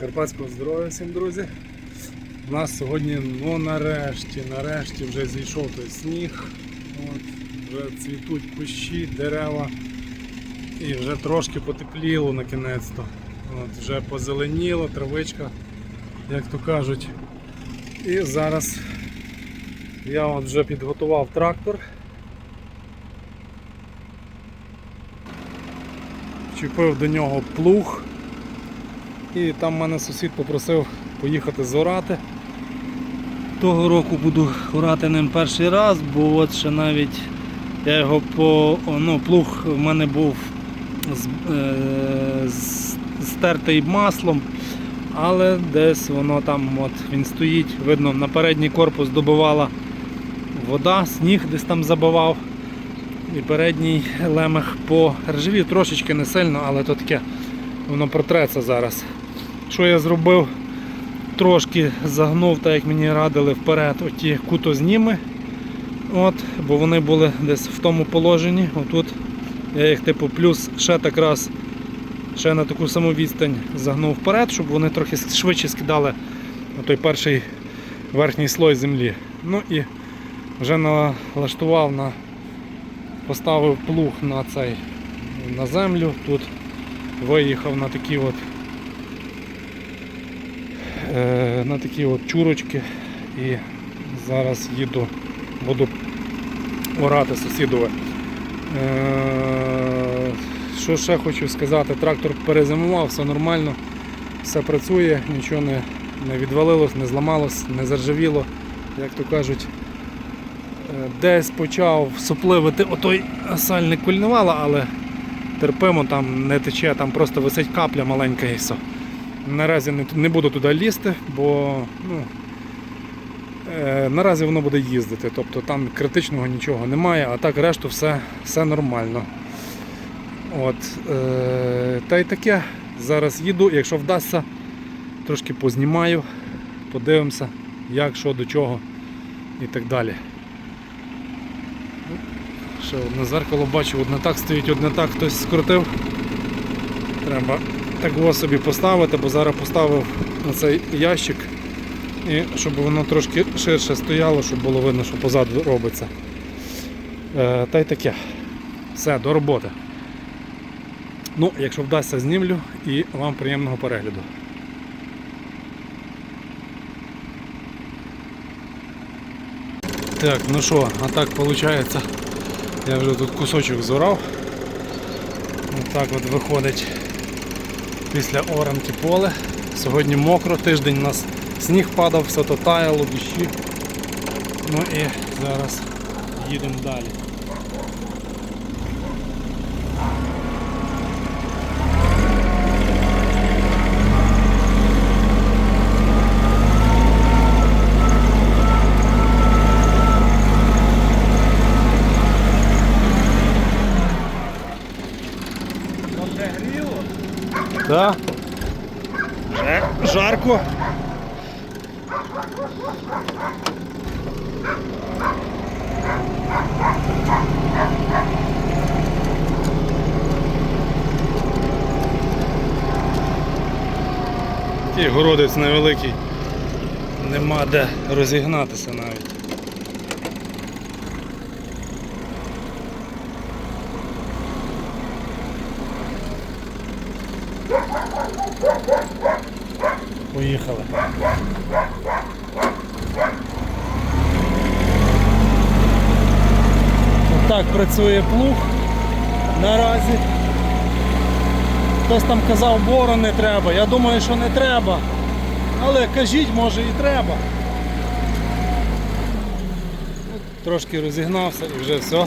Карпатського здоров'я всім, друзі. У нас сьогодні, ну нарешті, нарешті вже зійшов той сніг. От, вже цвітуть кущі, дерева. І вже трошки потепліло на кінець-то. От, вже позеленіло, травичка, як то кажуть. І зараз я от вже підготував трактор. Вчепив до нього плуг. І там мене сусід попросив поїхати зорати. Того року буду орати ним перший раз, бо от ще навіть я його по ну, плуг в мене був з, е, стертий маслом, але десь воно там от він стоїть, видно, на передній корпус добивала вода, сніг десь там забивав. І передній лемех по ржавів трошечки не сильно, але то таке воно протреться зараз. Що я зробив? Трошки загнув, так як мені радили вперед, оті кутозніми. От, бо вони були десь в тому положенні. Отут я їх типу плюс ще так раз ще на таку саму відстань загнув вперед, щоб вони трохи швидше скидали той перший верхній слой землі. Ну і вже налаштував на поставив плуг на цей на землю. Тут виїхав на такі от на такі от чурочки і зараз їду, буду орати сусідове. Е, що ще хочу сказати, трактор перезимував, все нормально, все працює, нічого не, не відвалилось, не зламалось, не заржавіло, як то кажуть. Е, Десь почав сопливити отой сальник кульнувала, але терпимо, там не тече, там просто висить капля маленька і все. Наразі не, не буду туди лізти, бо ну, е, наразі воно буде їздити. Тобто там критичного нічого немає, а так решту все, все нормально. От, е, та й таке. Зараз їду, якщо вдасться, трошки познімаю, подивимося, як, що, до чого і так далі. Ще одне зеркало бачу, одне так стоїть, одне так хтось скрутив. Треба так його собі поставити, бо зараз поставив на цей ящик, і щоб воно трошки ширше стояло, щоб було видно, що позаду робиться. Е, та й таке. Все, до роботи. Ну, якщо вдасться, знімлю і вам приємного перегляду. Так, ну що, а так виходить, я вже тут кусочок зорав. Так от виходить після оранки поле. Сьогодні мокро, тиждень у нас сніг падав, все то таяло, дощі. Ну і зараз їдемо далі. Да? Вже жарко. Ті городець невеликий. Нема де розігнатися навіть. Поїхали. Так працює плуг наразі. Хтось там казав, бору не треба. Я думаю, що не треба. Але кажіть, може і треба. Трошки розігнався і вже все.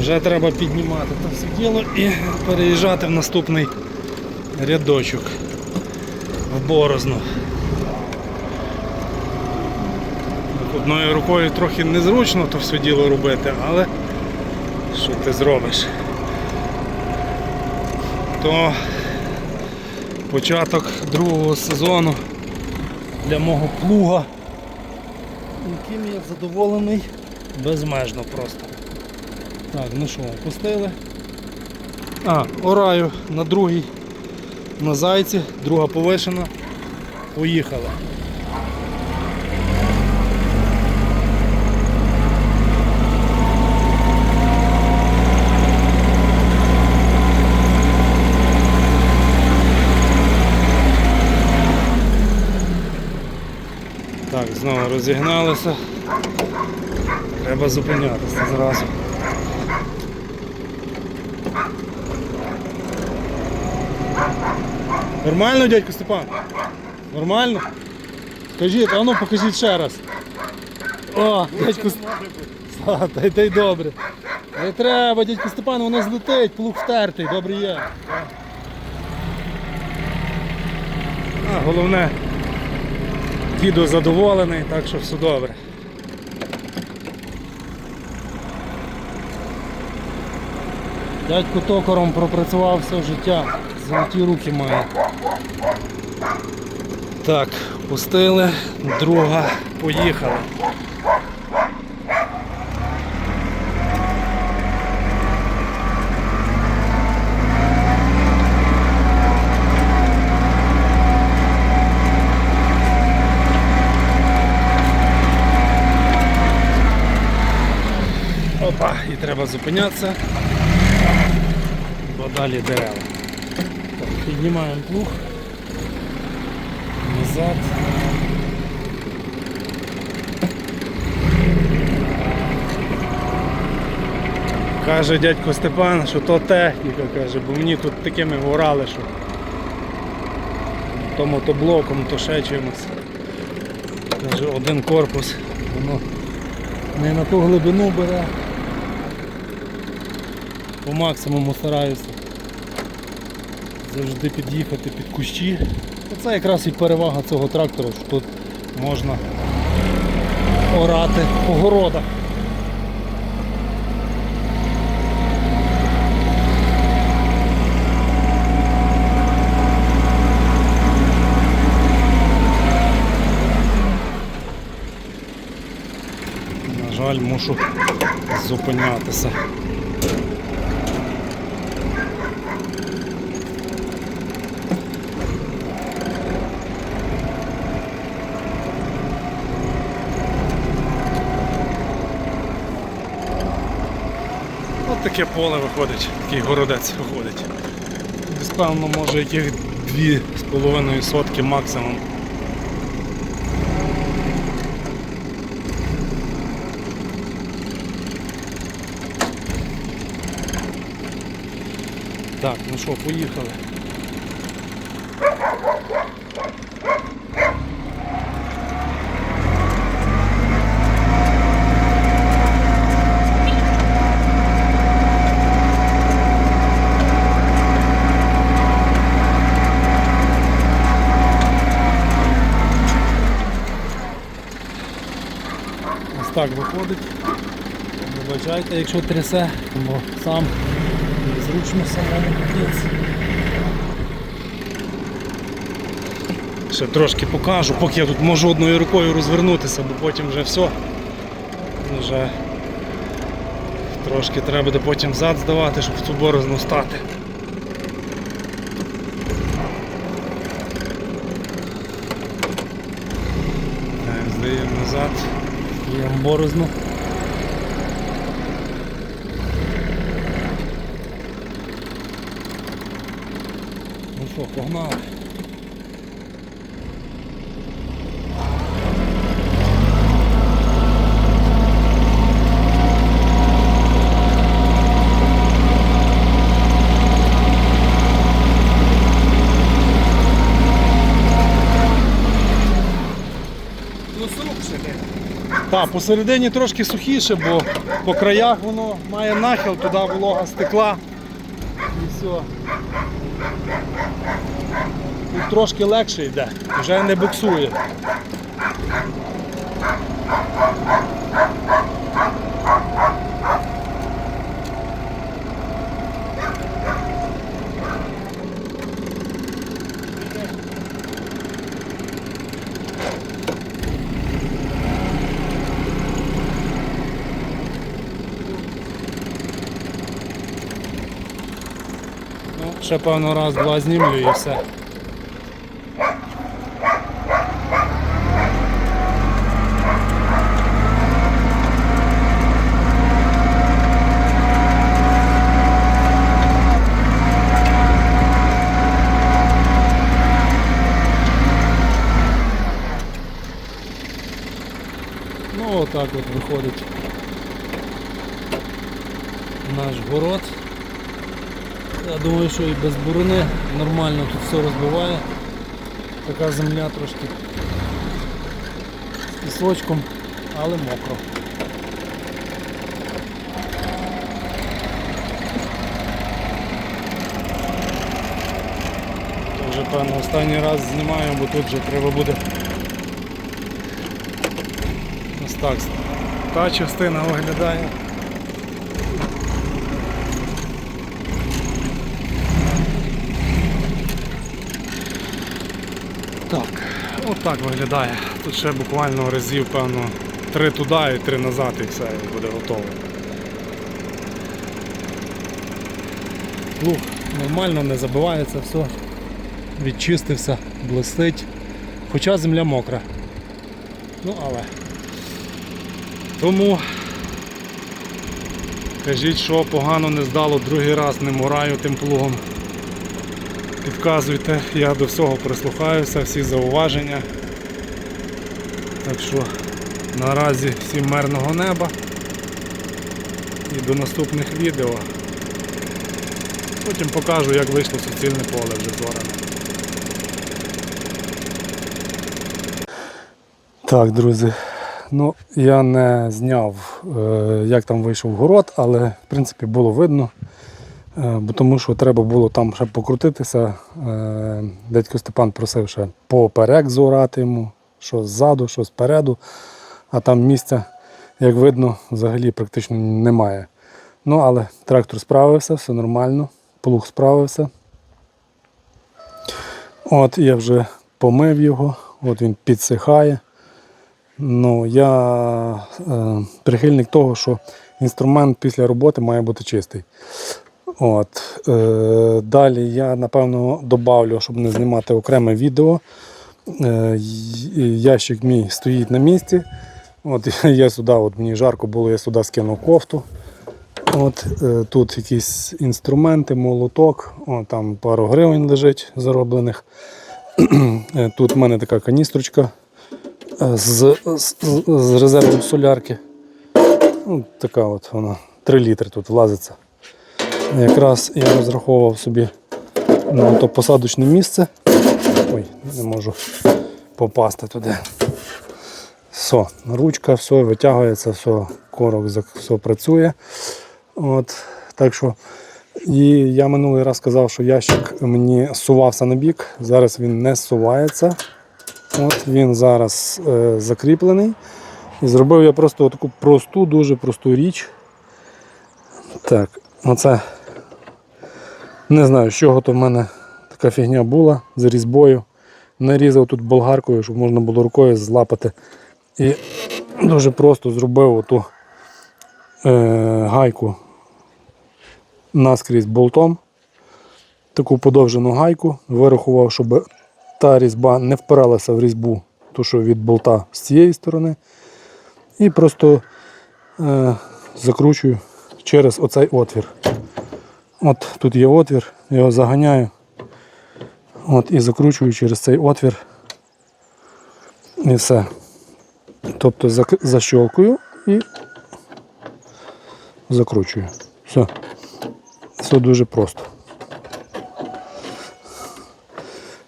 Вже треба піднімати це все діло і переїжджати в наступний рядочок в борозну. Одною рукою трохи незручно то все діло робити, але що ти зробиш? То початок другого сезону для мого плуга, яким я задоволений безмежно просто. Так, ну що, опустили. А, ораю на другий на зайці, друга повишена. Поїхали. Так, знову розігналися. Треба зупинятися зразу. Нормально, дядько Степан? Нормально? Скажіть, а ну покажіть ще раз. О, дядько Степан. Та й добре. Не треба, дядько Степан, воно злетить, плуг втертий, добре є. А, головне, діду задоволений, так що все добре. Дядько токаром пропрацював все життя, золоті руки має. Так, пустили, друга, поїхали. Опа, і треба зупинятися, бо далі дерева. Піднімаємо плуг. Назад. Каже дядько Степан, що то техніка, каже, бо мені тут такими горали, що то мотоблоком, то ще чимось. Каже, один корпус, воно не на ту глибину бере. По максимуму стараюся завжди під'їхати під кущі. Це якраз і перевага цього трактора, що тут можна орати по городах. На жаль, мушу зупинятися. Таке поле виходить, такий городець виходить. Десь певно, може яких дві з половиною сотки максимум. Так, ну що, поїхали. Ось так виходить. Вибачайте, якщо трясе, бо сам зручно самому капець. Ще трошки покажу, поки я тут можу одною рукою розвернутися, бо потім вже все. Вже трошки треба буде потім зад здавати, щоб в цю борозну стати. Так, здаємо назад. Є борозну. Ну що, погнали. Так, посередині трошки сухіше, бо по краях воно має нахил, туди волога стекла. І все. Тут трошки легше йде, вже не буксує. Ще певно раз-два знімлю і все. Ну отак от виходить наш город. Я думаю, що і без буруни нормально тут все розбиває. Така земля трошки з пісочком, але мокро. Вже певно останній раз знімаю, бо тут вже треба буде ось так. Та частина виглядає. Так, отак виглядає. Тут ще буквально разів, певно, три туди і три назад і все, і буде готово. Луг нормально, не забивається, все. Відчистився, блистить. Хоча земля мокра. Ну але. Тому кажіть, що погано не здало, другий раз не мораю тим плугом. Підказуйте, я до всього прислухаюся, всі зауваження. Так що наразі всім мирного неба і до наступних відео. Потім покажу, як вийшло суцільне поле вже зоране. Так, друзі, ну я не зняв, е, як там вийшов город, але в принципі було видно. Е, Бо тому що треба було там ще покрутитися. Е, Дядько Степан просив ще поперек зорати йому, що ззаду, що спереду, а там місця, як видно, взагалі практично немає. Ну, але трактор справився, все нормально, плуг справився. От я вже помив його, от він підсихає. Ну, я е, прихильник того, що інструмент після роботи має бути чистий. От. Е, далі я напевно добавлю, щоб не знімати окреме відео. Е, ящик мій стоїть на місці. От я сюди, от мені жарко було, я сюди скинув кофту. От, е, тут якісь інструменти, молоток, о, там пару гривень лежить зароблених. Е, Тут в мене така каністрочка е, з, з, з резервом солярки. Ну, така от вона, 3 літри тут влазиться. Якраз я розраховував собі на то посадочне місце. Ой, не можу попасти туди. Все, ручка, все витягується, все, корок, все працює. От, так що, і я минулий раз сказав, що ящик мені сувався на бік. Зараз він не сувається. От він зараз е, закріплений. І зробив я просто таку просту, дуже просту річ. Так, оце не знаю, з чого то в мене така фігня була з різьбою. Нарізав тут болгаркою, щоб можна було рукою злапати. І дуже просто зробив оту е, гайку наскрізь болтом. Таку подовжену гайку, вирахував, щоб та різьба не впиралася в різьбу, ту, що від болта з цієї сторони. І просто е, закручую через оцей отвір. От тут є отвір, його заганяю. От, і закручую через цей отвір. І все. Тобто защолкую і закручую. Все. Все дуже просто.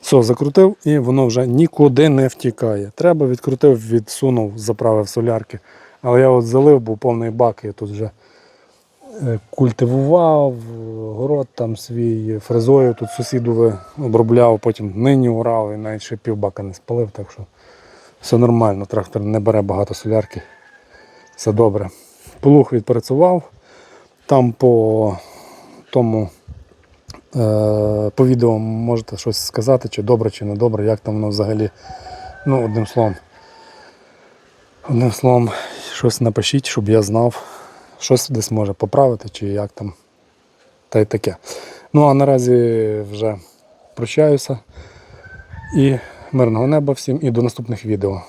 Все, закрутив і воно вже нікуди не втікає. Треба відкрутив, відсунув, заправив солярки. Але я от залив, був повний бак, я тут вже культивував, город там свій фрезою, тут сусідове обробляв, потім нині урав і навіть ще півбака не спалив, так що все нормально, трактор не бере багато солярки. Все добре. Плуг відпрацював. Там по тому е, по відео можете щось сказати, чи добре, чи не добре, як там воно взагалі. Ну, одним словом. Одним словом, щось напишіть, щоб я знав, щось десь може поправити, чи як там. Та й таке. Ну а наразі вже прощаюся. І мирного неба всім і до наступних відео.